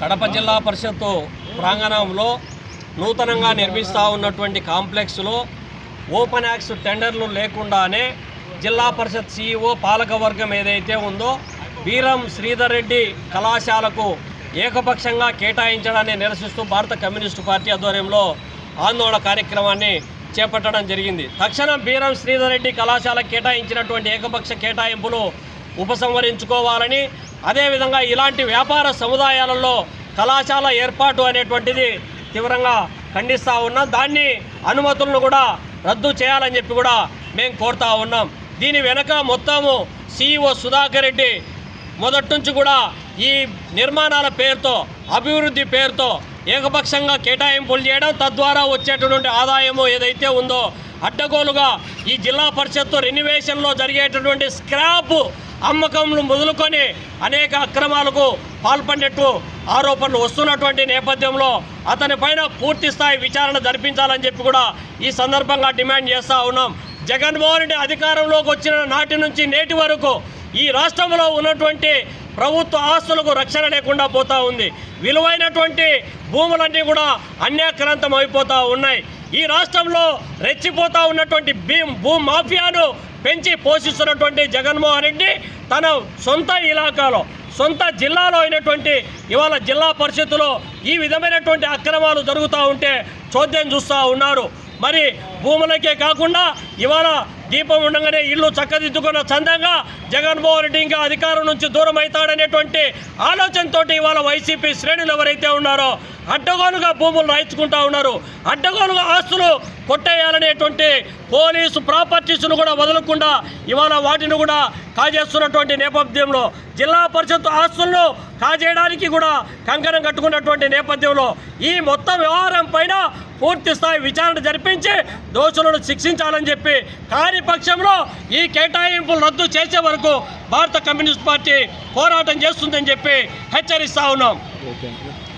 కడప జిల్లా పరిషత్తు ప్రాంగణంలో నూతనంగా నిర్మిస్తూ ఉన్నటువంటి కాంప్లెక్స్లో ఓపెన్ యాక్స్ టెండర్లు లేకుండానే జిల్లా పరిషత్ సిఇఓ పాలకవర్గం ఏదైతే ఉందో వీరం శ్రీధర్ రెడ్డి కళాశాలకు ఏకపక్షంగా కేటాయించడాన్ని నిరసిస్తూ భారత కమ్యూనిస్టు పార్టీ ఆధ్వర్యంలో ఆందోళన కార్యక్రమాన్ని చేపట్టడం జరిగింది. తక్షణం బీరం శ్రీధర్ రెడ్డి కళాశాల కేటాయించినటువంటి ఏకపక్ష కేటాయింపులు ఉపసంహరించుకోవాలని అదేవిధంగా ఇలాంటి వ్యాపార సముదాయాలలో కళాశాల ఏర్పాటు అనేటువంటిది తీవ్రంగా ఖండిస్తూ ఉన్నాం. దాన్ని అనుమతులను కూడా రద్దు చేయాలని చెప్పి కూడా మేము కోరుతా ఉన్నాం. దీని వెనక మొత్తము సిఇఓ సుధాకర్ రెడ్డి మొదటి నుంచి కూడా ఈ నిర్మాణాల పేరుతో అభివృద్ధి పేరుతో ఏకపక్షంగా కేటాయింపులు చేయడం తద్వారా వచ్చేటటువంటి ఆదాయము ఏదైతే ఉందో అడ్డగోలుగా ఈ జిల్లా పరిషత్తు రెన్యువేషన్లో జరిగేటటువంటి స్క్రాప్ అమ్మకంను మొదలుకొని అనేక అక్రమాలకు పాల్పడినట్టు ఆరోపణలు వస్తున్నటువంటి నేపథ్యంలో అతని పైన పూర్తి స్థాయి విచారణ జరిపించాలని చెప్పి కూడా ఈ సందర్భంగా డిమాండ్ చేస్తూ ఉన్నాం. జగన్మోహన్ రెడ్డి అధికారంలోకి వచ్చిన నాటి నుంచి నేటి వరకు ఈ రాష్ట్రంలో ఉన్నటువంటి ప్రభుత్వ ఆస్తులకు రక్షణ లేకుండా పోతూ ఉంది. విలువైనటువంటి భూములన్నీ కూడా అన్యాక్రాంతం అయిపోతూ ఉన్నాయి. ఈ రాష్ట్రంలో రెచ్చిపోతూ ఉన్నటువంటి భీమ్ భూ మాఫియాను పెంచి పోషిస్తున్నటువంటి జగన్మోహన్ రెడ్డి తన సొంత ఇలాకాలో సొంత జిల్లాలో అయినటువంటి ఇవాళ జిల్లా పరిషత్తులో ఈ విధమైనటువంటి అక్రమాలు జరుగుతూ ఉంటే చోద్యం చూస్తూ ఉన్నారు. మరి భూములకే కాకుండా ఇవాళ దీపం ఉండగానే ఇల్లు చక్కదిద్దుకున్న చందంగా జగన్మోహన్ రెడ్డి ఇంకా అధికారం నుంచి దూరం అవుతాడనేటువంటి ఆలోచనతో ఇవాళ వైసీపీ శ్రేణులు ఎవరైతే ఉన్నారో అడ్డగోలుగా భూములు రాయించుకుంటా ఉన్నారు. అడ్డగోలుగా ఆస్తులు కొట్టేయాలనేటువంటి పోలీసు ప్రాపర్టీస్ను కూడా వదలకుండా ఇవాళ వాటిని కూడా కాజేస్తున్నటువంటి నేపథ్యంలో జిల్లా పరిషత్ ఆస్తులను కాజేయడానికి కూడా కంకణం కట్టుకున్నటువంటి నేపథ్యంలో ఈ మొత్తం వ్యవహారం పైన పూర్తి స్థాయి విచారణ జరిపించి దోషులను శిక్షించాలని చెప్పి కార్యపక్షంలో ఈ కేటాయింపులు రద్దు చేసే వరకు భారత కమ్యూనిస్ట్ పార్టీ పోరాటం చేస్తుందని చెప్పి హెచ్చరిస్తా ఉన్నాం.